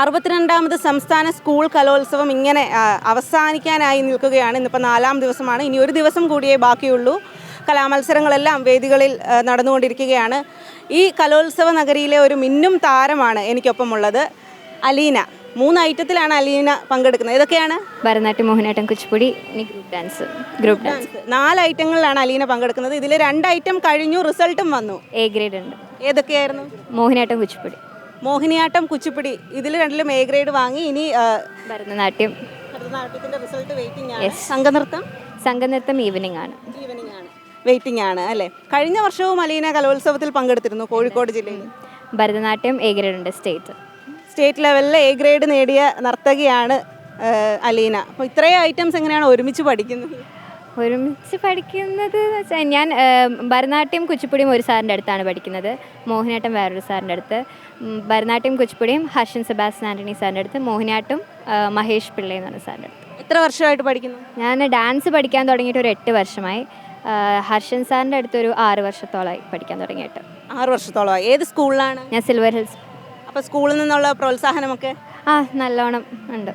അറുപത്തിരണ്ടാമത് സംസ്ഥാന സ്കൂൾ കലോത്സവം ഇങ്ങനെ അവസാനിക്കാനായി നിൽക്കുകയാണ്. ഇന്നിപ്പോൾ നാലാം ദിവസമാണ്. ഇനി ഒരു ദിവസം കൂടിയേ ബാക്കിയുള്ളൂ. കലാമത്സരങ്ങളെല്ലാം വേദികളിൽ നടന്നുകൊണ്ടിരിക്കുകയാണ്. ഈ കലോത്സവ നഗരിയിലെ ഒരു മിന്നും താരമാണ് എനിക്കൊപ്പമുള്ളത്. അലീന. മൂന്ന് ഐറ്റത്തിലാണ് അലീന പങ്കെടുക്കുന്നത്. ഏതൊക്കെയാണ്? Bharatanatyam Mohiniyattam Kuchipudi group dance group dance നാല് ഐറ്റങ്ങളിലാണ് അലീന പങ്കെടുക്കുന്നത്. ഇതിൽ രണ്ട് ഐറ്റം കഴിഞ്ഞു റിസൾട്ടും വന്നു. എ ഗ്രേഡ് ഉണ്ട്. ഏതൊക്കെയായിരുന്നു? മോഹിനാട്ടം കുച്ചിപ്പുടി. മോഹിനിയാട്ടം കുച്ചിപ്പിടി ഇതിൽ രണ്ടിലും എ ഗ്രേഡ് വാങ്ങി. ഇനി ഭരതനാട്യം. ഭരതനാട്യത്തിന്റെ റിസൾട്ട് വെയിറ്റിംഗ് ആണ്. സംഘനൃത്തം? സംഘനൃത്തം ഈവനിങ് ആണ്. ഈവനിങ് ആണ്. വെയിറ്റിംഗ് ആണ് അല്ലേ? കഴിഞ്ഞ വർഷവും അലീന കലോത്സവത്തിൽ പങ്കെടുത്തിരുന്നു കോഴിക്കോട് ജില്ലയിൽ. ഭരതനാട്യം എ ഗ്രേഡ് ഉണ്ട് സ്റ്റേറ്റ് സ്റ്റേറ്റ് ലെവലിൽ എ ഗ്രേഡ് നേടിയ നർത്തകിയാണ് അലീന. അപ്പോൾ ഇത്രയും ഐറ്റംസ് എങ്ങനെയാണ് ഒരുമിച്ച് പഠിക്കുന്നത്? ഒരുമിച്ച് പഠിക്കുന്നത് എന്ന് വെച്ചാൽ ഞാൻ ഭരതനാട്യം കുച്ചിപ്പുടിയും ഒരു സാറിന്റെ അടുത്താണ് പഠിക്കുന്നത്. മോഹിനിയാട്ടം വേറൊരു സാറിന്റെ അടുത്ത്. ഭരതനാട്യം കുച്ചിപ്പുടിയും ഹർഷൻ സെബാസ്റ്റ്യൻ ആന്റണി സാറിന്റെ അടുത്ത്. മോഹിനിയാട്ടം മഹേഷ് പിള്ള എന്ന് പറഞ്ഞ സാറിന്റെ അടുത്ത്. എത്ര വർഷമായിട്ട് പഠിക്കുന്നു? ഞാൻ ഡാൻസ് പഠിക്കാൻ തുടങ്ങിയിട്ട് ഒരു എട്ട് വർഷമായി. ഹർഷൻ സാറിന്റെ അടുത്ത് ഒരു ആറ് വർഷത്തോളമായി പഠിക്കാൻ തുടങ്ങിയിട്ട്. ആറ് വർഷത്തോളമായി. ഏത് സ്കൂളിലാണ്? ഞാൻ സിൽവർ ഹിൽസ്. അപ്പോൾ സ്കൂളിൽ നിന്നുള്ള പ്രോത്സാഹനമൊക്കെ? ആ നല്ലോണം ഉണ്ട്.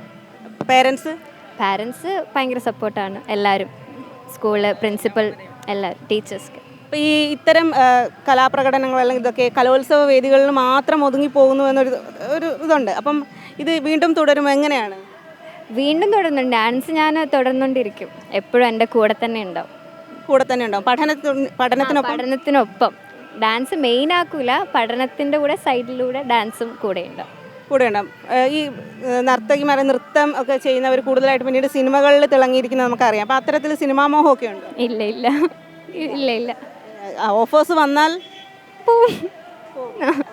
പേരൻസ് പാരൻസ് ഭയങ്കര സപ്പോർട്ടാണ് എല്ലാവരും. സ്കൂളിൽ പ്രിൻസിപ്പൽ എല്ലാ ടീച്ചേഴ്സ് അപ്പോൾ ഈ ഇത്തരം കലാപ്രകടനങ്ങൾ അല്ലെങ്കിൽ ഇതൊക്കെ കലോത്സവ വേദികളിൽ മാത്രം ഒതുങ്ങി പോകുന്നു എന്നൊരു ഒരു ഇതുണ്ട്. അപ്പം ഇത് വീണ്ടും തുടരും എങ്ങനെയാണ്? വീണ്ടും തുടരുന്നുണ്ട് ഡാൻസ് ഞാൻ തുടർന്നുകൊണ്ടിരിക്കും. എപ്പോഴും എന്റെ കൂടെ തന്നെ ഉണ്ടാവും. കൂടെ തന്നെ ഉണ്ടാവും. പഠനത്തിന് പഠനത്തിനൊപ്പം? പഠനത്തിനൊപ്പം. ഡാൻസ് മെയിൻ ആക്കൂല പഠനത്തിന്റെ കൂടെ സൈഡിലൂടെ ഡാൻസും കൂടെ ഉണ്ടാവും. കൂടെ ഉണ്ടാവും ഈ നർത്തകിമാരെ നൃത്തം ഒക്കെ ചെയ്യുന്നവർ കൂടുതലായിട്ട് പിന്നീട് സിനിമകളിൽ തിളങ്ങിയിരിക്കുന്നത് നമുക്കറിയാം. അപ്പോൾ അത്തരത്തിൽ സിനിമാ മോഹമൊക്കെ ഉണ്ട്? ഇല്ല ഇല്ല. ഇല്ല ഇല്ല. ഓഫേഴ്സ് വന്നാൽ?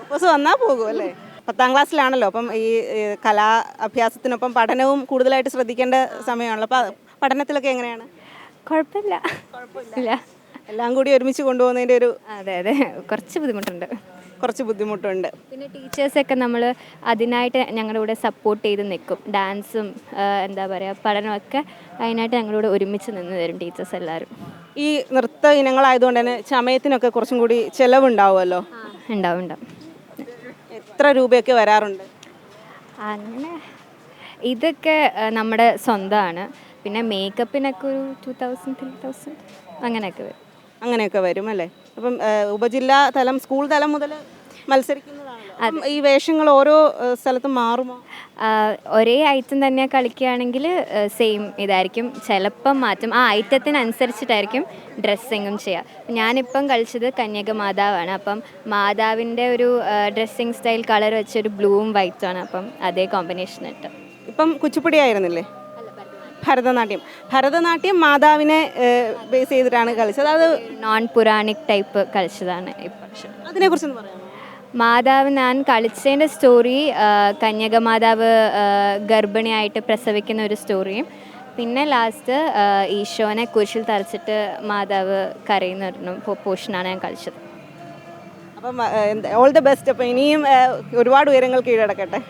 ഓഫേഴ്സ് വന്നാൽ പോകും അല്ലേ? പത്താം ക്ലാസ്സിലാണല്ലോ അപ്പം ഈ കലാ അഭ്യാസത്തിനൊപ്പം പഠനവും കൂടുതലായിട്ട് ശ്രദ്ധിക്കേണ്ട സമയമാണല്ലോ. അപ്പം പഠനത്തിലൊക്കെ എങ്ങനെയാണ്? കുഴപ്പമില്ല. എല്ലാം കൂടി ഒരുമിച്ച് കൊണ്ടുപോകുന്നതിന്റെ ഒരു അതെ അതെ. കുറച്ച് ബുദ്ധിമുട്ടുണ്ട്. കുറച്ച് ബുദ്ധിമുട്ടുണ്ട്. പിന്നെ ടീച്ചേഴ്സൊക്കെ നമ്മൾ അതിനായിട്ട് ഞങ്ങളുടെ കൂടെ സപ്പോർട്ട് ചെയ്ത് നിൽക്കും ഡാൻസും എന്താ പറയുക പഠനമൊക്കെ അതിനായിട്ട് ഞങ്ങളുടെ ഒരുമിച്ച് നിന്ന് തരും ടീച്ചേഴ്സ് എല്ലാവരും ഈ നൃത്ത ഇനങ്ങളായതുകൊണ്ട് തന്നെ ചമയത്തിനൊക്കെ കുറച്ചും കൂടി ചിലവുണ്ടാവുമല്ലോ? ഉണ്ടാവും ഉണ്ടാവും. എത്ര രൂപയൊക്കെ വരാറുണ്ട്? അങ്ങനെ ഇതൊക്കെ നമ്മുടെ സ്വന്തമാണ്. പിന്നെ മേക്കപ്പിനൊക്കെ ഒരു ടു തൗസൻഡ് ത്രീ തൗസൻഡ് അങ്ങനെയൊക്കെ വരും. അങ്ങനെയൊക്കെ വരും അല്ലേ? അപ്പം ഉപജില്ലാ തലം സ്കൂൾ തലം മുതൽ മത്സരിക്കുന്നതാണല്ലോ. ഈ വേഷങ്ങൾ ഓരോ സ്ഥലത്തും മാറുമോ? ഒരേ ഐറ്റം തന്നെ കളിക്കുകയാണെങ്കിൽ സെയിം ഇതായിരിക്കും. ചിലപ്പം മാറ്റും. ആ ഐറ്റത്തിനനുസരിച്ചിട്ടായിരിക്കും ഡ്രസ്സിങ്ങും ചെയ്യുക. ഞാനിപ്പം കളിച്ചത് കന്യക മാതാവാണ് അപ്പം മാതാവിന്റെ ഒരു ഡ്രസ്സിങ് സ്റ്റൈൽ കളർ വെച്ചൊരു ബ്ലൂവും വൈറ്റും ആണ്. അപ്പം അതേ കോമ്പിനേഷൻ ഇട്ട്. ഇപ്പം കുച്ചിപ്പുടി ആയിരുന്നില്ലേ? ഭരതനാട്യം. ഭരതനാട്യം മാതാവിനെ ബേസ് ചെയ്തിട്ടാണ് കളിച്ചത്. അത് നോൺ പുരാണിക് ടൈപ്പ് കളിച്ചതാണ് ഇപ്പം കുറിച്ച് മാതാവ് ഞാൻ കളിച്ചതിന്റെ സ്റ്റോറി കന്യക മാതാവ് ഗർഭിണിയായിട്ട് പ്രസവിക്കുന്ന ഒരു സ്റ്റോറിയും പിന്നെ ലാസ്റ്റ് ഈശോനെ കുരിശിൽ തറച്ചിട്ട് മാതാവ് കരയുന്ന ഒരു പോർഷനാണ് ഞാൻ കളിച്ചത്. അപ്പം ഓൾ ദ ബെസ്റ്റ് അപ്പം ഇനിയും ഒരുപാട് ഉയരങ്ങൾ കീഴടക്കട്ടെ.